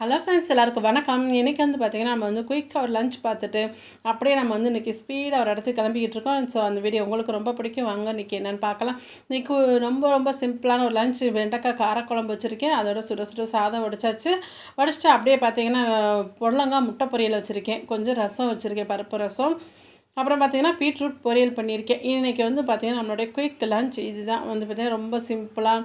Hello friends எல்லாருக்கும் வணக்கம். இன்றைக்கி வந்து பார்த்திங்கன்னா நம்ம வந்து குயிக்காக ஒரு லஞ்ச் பார்த்துட்டு அப்படியே நம்ம வந்து இன்றைக்கி ஸ்பீடாக ஒரு இடத்துக்கு கிளம்பிக்கிட்டு இருக்கோம். ஸோ அந்த வீடியோ உங்களுக்கு ரொம்ப பிடிக்கும். வாங்க இன்றைக்கி என்னென்னு பார்க்கலாம். இன்றைக்கி ரொம்ப ரொம்ப சிம்பிளான ஒரு லஞ்ச் வெண்டைக்காய் காரக்குழம்பு வச்சுருக்கேன். அதோட சுட சுட சாதம் வடிச்சாச்சு. வடிச்சிட்டு அப்படியே பார்த்தீங்கன்னா பொடலங்காய் முட்டை பொரியல் வச்சுருக்கேன். கொஞ்சம் ரசம் வச்சுருக்கேன் பருப்பு ரசம். அப்புறம் பார்த்திங்கன்னா பீட்ரூட் பொரியல் பண்ணியிருக்கேன். இன்றைக்கி வந்து பார்த்திங்கன்னா நம்மளுடைய குயிக் லஞ்ச் இதுதான் வந்து பார்த்திங்கன்னா ரொம்ப சிம்பிளாக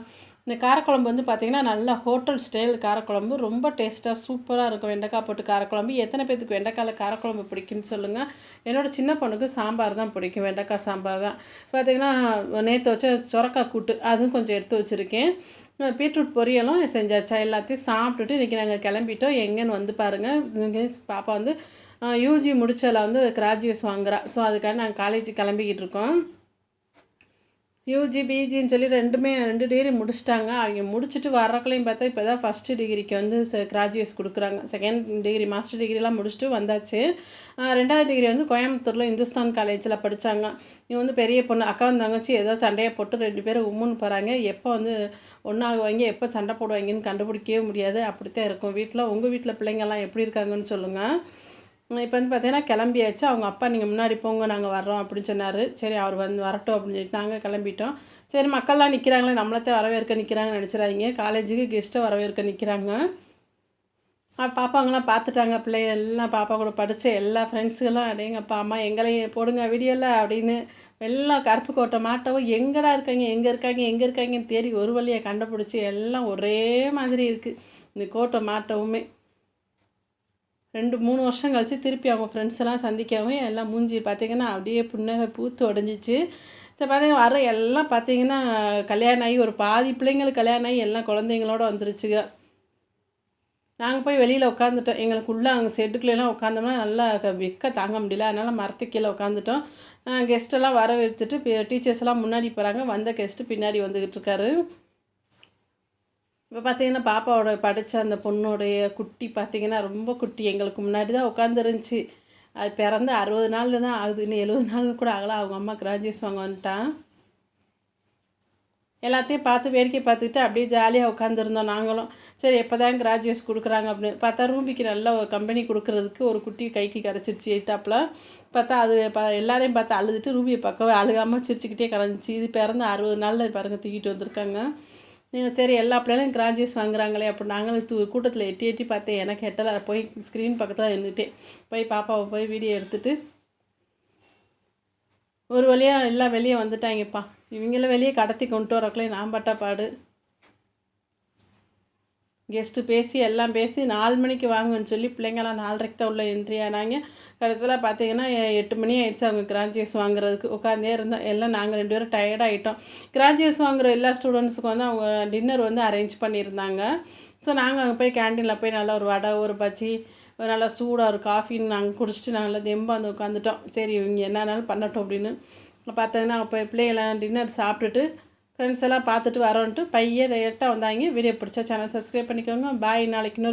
இந்த காரக்குழம்பு வந்து பார்த்திங்கன்னா நல்லா ஹோட்டல் ஸ்டைல் காரக்குழம்பு. ரொம்ப டேஸ்ட்டாக சூப்பராக இருக்கும். வெண்டைக்காய் போட்டு காரக்குழம்பு. எத்தனை பேத்துக்கு வெண்டைக்காயில் காரக்குழம்பு பிடிக்குன்னு சொல்லுங்கள் என்னோடய சின்ன பொண்ணுக்கு சாம்பார் தான் பிடிக்கும். வெண்டைக்காய் சாம்பார் தான். பார்த்திங்கன்னா நேற்று வச்ச சுரக்காய் கூட்டு அதுவும் கொஞ்சம் எடுத்து வச்சுருக்கேன். பீட்ரூட் பொரியலும் செஞ்சாச்சா? எல்லாத்தையும் சாப்பிட்டுட்டு இன்றைக்கி நாங்கள் கிளம்பிட்டோம். எங்கேன்னு வந்து பாருங்கள் பாப்பா வந்து யூஜி முடிச்சதில் வந்து கிராஜுவேட்ஸ் வாங்குறா. ஸோ அதுக்காக நாங்கள் காலேஜ் கிளம்பிக்கிட்டு இருக்கோம். யூஜி பிஜின்னு சொல்லி ரெண்டுமே ரெண்டு டிகிரி முடிச்சிட்டாங்க. அவங்க முடிச்சுட்டு வர்றக்குள்ளையும் பார்த்தா இப்போ தான் ஃபஸ்ட்டு டிகிரிக்கு வந்து கிராஜுவேட்ஸ் கொடுக்குறாங்க. செகண்ட் டிகிரி மாஸ்டர் டிகிரிலாம் முடிச்சுட்டு வந்தாச்சு. ரெண்டாவது டிகிரி வந்து கோயம்புத்தூரில் இந்துஸ்தான் காலேஜில் படித்தாங்க இவங்க வந்து பெரிய பொண்ணு அக்கா தங்கச்சி ஏதோ சண்டையை போட்டு ரெண்டு பேரும் உம்முன்னு போகிறாங்க எப்போ வந்து ஒன்றாகுவாங்க எப்போ சண்டை போடுவாங்கன்னு கண்டுபிடிக்கவே முடியாது. அப்படித்தான் இருக்கும். வீட்டில் உங்கள் வீட்டில் பிள்ளைங்கள்லாம் எப்படி இருக்காங்கன்னு சொல்லுங்கள் இப்போ வந்து பார்த்தீங்கன்னா கிளம்பியாச்சு. அவங்க அப்பா நீங்கள் முன்னாடி போங்க நாங்கள் வர்றோம் அப்படின்னு சொன்னார். சரி அவர் வந்து வரட்டும் அப்படின்னு சொல்லிட்டு நாங்கள் கிளம்பிட்டோம். சரி மக்கள்லாம் நிற்கிறாங்களே நம்மளத்தை வரவேற்க நிற்கிறாங்கன்னு நினச்சிடாதீங்க. காலேஜுக்கு கெஸ்ட்டை வரவேற்க நிற்கிறாங்க பாப்பாங்களாம் பார்த்துட்டாங்க பிள்ளைங்க எல்லாம் பாப்பா கூட படித்த எல்லா ஃப்ரெண்ட்ஸுகளும் அடேங்கப்பா அம்மா எங்களையும் போடுங்க வீடியோவில் அப்படின்னு எல்லாம் கருப்பு கோட்டை மாட்டவும் எங்கடா இருக்காங்க எங்கே இருக்காங்க எங்கே இருக்காங்கன்னு தேடி ஒரு வழியை கண்டுபிடிச்சி எல்லாம் ஒரே மாதிரி இருக்குது இந்த கோட்டை மாட்டவுமே. ரெண்டு மூணு வருஷம் கழித்து திருப்பி அவங்க ஃப்ரெண்ட்ஸ் எல்லாம் சந்திக்கவும் எல்லாம் மூஞ்சி பார்த்திங்கன்னா அப்படியே புன்னகை பூத்து உடஞ்சிச்சு சரி பார்த்தீங்கன்னா வர எல்லாம் பார்த்தீங்கன்னா கல்யாணம் ஆகி ஒரு பாதி பிள்ளைங்களுக்கு கல்யாணம் ஆகி எல்லாம் குழந்தைங்களோட வந்துருச்சுங்க நாங்கள் போய் வெளியில் உட்காந்துட்டோம் எங்களுக்குள்ளே அங்கே செட்டுக்குள்ளெல்லாம் உட்காந்தோம்னா நல்லா வெக்க தாங்க முடியல. அதனால் மரத்து கீழே உட்காந்துட்டோம் கெஸ்ட்டெல்லாம் வர வச்சுட்டு டீச்சர்ஸ்லாம் முன்னாடி போகிறாங்க வந்த கெஸ்ட்டு பின்னாடி வந்துக்கிட்டு இருக்காரு. இப்போ பார்த்தீங்கன்னா பாப்பாவோட படித்த அந்த பொண்ணுடைய குட்டி பார்த்திங்கன்னா ரொம்ப குட்டி. எங்களுக்கு முன்னாடி தான் உட்காந்துருந்துச்சி. அது பிறந்து அறுபது நாளில் தான் ஆகுது. இன்னும் எழுபது நாள் கூட ஆகலாம் அவங்க அம்மா கிராஜுவேஷன் வாங்க வந்துட்டான். எல்லாத்தையும் பார்த்து வேடிக்கை பார்த்துக்கிட்டு அப்படியே ஜாலியாக உட்காந்துருந்தோம் நாங்களும். சரி எப்போ தான் கிராஜுவேஷன் கொடுக்குறாங்க அப்படின்னு. பார்த்தா ரூபிக்கு நல்ல ஒரு கம்பெனி கொடுக்குறதுக்கு ஒரு குட்டி கைக்கு கிடச்சிருச்சு எய்த்தாப்பில். பார்த்தா அது ப எல்லாரையும் பார்த்து அழுதுட்டு ரூபியை பக்கவே அழுகாமல் சிரிச்சுக்கிட்டே கிடந்துச்சு. இது பிறந்து அறுபது நாளில் பாருங்கள் தூக்கிட்டு வந்திருக்காங்க. நீங்கள் சரி எல்லா பிள்ளைகளும் கிராஜுவேஸ் வாங்குறாங்களே அப்போ நாங்களும் தூ கூட்டத்தில் எட்டி எட்டி பார்த்தேன். எனக்கு எட்டலை போய் ஸ்க்ரீன் பக்கத்தில் நின்றுட்டேன் போய் பாப்பாவை போய் வீடியோ எடுத்துகிட்டு ஒரு வழியாக எல்லாம் வெளியே வந்துட்டாங்கப்பா. இவங்கள வெளியே கடத்தி கொண்டு வரக்குள்ளே நான் பட்டா பாடு. கெஸ்ட்டு பேசி எல்லாம் பேசி நாலு மணிக்கு வாங்கன்னு சொல்லி பிள்ளைங்களாம் நாலரைக்கு தான் உள்ள என்ட்ரி ஆனாங்க. கடைசியில் பார்த்தீங்கன்னா எட்டு மணி ஆயிடுச்சு அவங்க கிராஜுவேட்ஸ் வாங்குறதுக்கு. உட்காந்தே இருந்தோம் எல்லாம் நாங்கள் ரெண்டு பேரும் டயர்டாகிட்டோம் கிராஜுவேட்ஸ் வாங்குற எல்லா ஸ்டூடெண்ட்ஸுக்கும் வந்து அவங்க டின்னர் வந்து அரேஞ்ச் பண்ணியிருந்தாங்க. ஸோ நாங்கள் அங்கே போய் கேன்டீனில் போய் நல்லா ஒரு வடை ஒரு பஜ்ஜி ஒரு நல்லா சூடாக ஒரு காஃபின்னு நாங்கள் குடிச்சிட்டு நாங்கள் தெம்பாக வந்து உட்காந்துட்டோம் சரி இவங்க என்னன்னாலும் பண்ணட்டும் அப்படின்னு. பார்த்தீங்கன்னா அப்போ பிள்ளைங்களாம் டின்னர் சாப்பிட்டுட்டு ஃப்ரெண்ட்ஸ் எல்லாம் பார்த்துட்டு வரோன்ட்டு பையன் லேட்டாக வந்தாங்க வீடியோ பிடிச்சா சேனல் சப்ஸ்கிரைப் பண்ணிக்கோங்க பாய் நாளைக்கு இன்னொரு